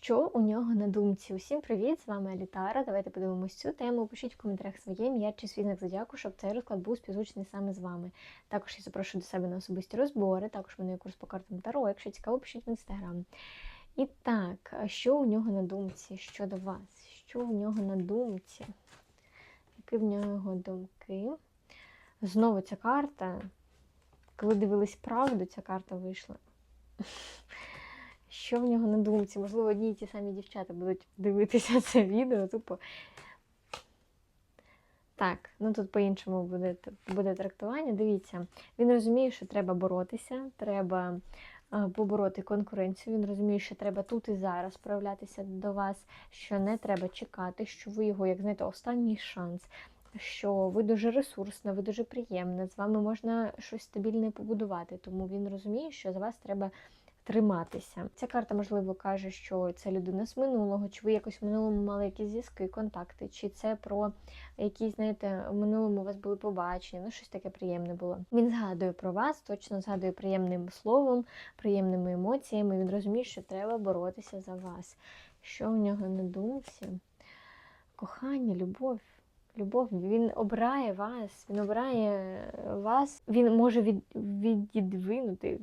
Що у нього на думці? Усім привіт! З вами Алітара. Давайте подивимось цю тему. Пишіть в коментарях своє ім'я чи свій знак зодіаку, щоб цей розклад був співзвучний саме з вами. Також я запрошую до себе на особисті розбори. Також мене курс по картам Таро. Якщо цікаво, пишіть в інстаграм. І так, що у нього на думці щодо вас? Що у нього на думці? Які в нього думки? Знову ця карта. Коли дивились правду, ця карта вийшла. Що в нього на думці? Можливо, одні і ті самі дівчата будуть дивитися це відео. Тупо. Так, ну тут по-іншому буде, буде трактування. Дивіться, він розуміє, що треба боротися, треба побороти конкуренцію. Він розуміє, що треба тут і зараз проявлятися до вас, що не треба чекати, що ви його, як знаєте, останній шанс. Що ви дуже ресурсна, ви дуже приємна, з вами можна щось стабільне побудувати. Тому він розуміє, що за вас треба триматися. Ця карта, можливо, каже, що це людина з минулого, чи ви якось в минулому мали якісь зв'язки, контакти, чи це про якісь, знаєте, в минулому у вас були побачення, ну щось таке приємне було. Він згадує про вас, точно згадує приємним словом, приємними емоціями. Він розуміє, що треба боротися за вас. Що у нього на думці? Кохання, любов. Любов, він обирає вас, він обирає вас, він може від, віддвинути,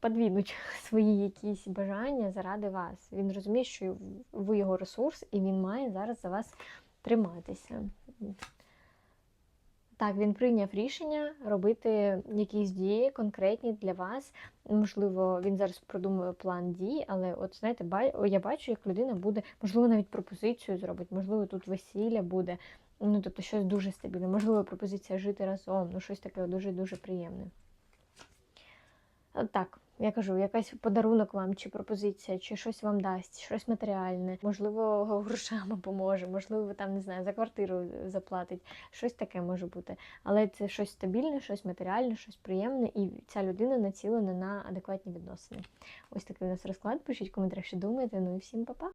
подвинуть свої якісь бажання заради вас. Він розуміє, що ви його ресурс, і він має зараз за вас триматися. Так, він прийняв рішення робити якісь дії конкретні для вас. Можливо, він зараз продумує план дій, але от знаєте, я бачу, як людина буде, можливо, навіть пропозицію зробить, можливо, тут весілля буде. Ну, тобто щось дуже стабільне. Можливо, пропозиція жити разом, ну щось таке дуже-дуже приємне. Так, я кажу, якась подарунок вам, чи пропозиція, чи щось вам дасть, щось матеріальне, можливо, грошами поможе, можливо, там не знаю, за квартиру заплатить. Щось таке може бути. Але це щось стабільне, щось матеріальне, щось приємне, і ця людина націлена на адекватні відносини. Ось такий у нас розклад. Пишіть в що думаєте. Ну і всім па-па!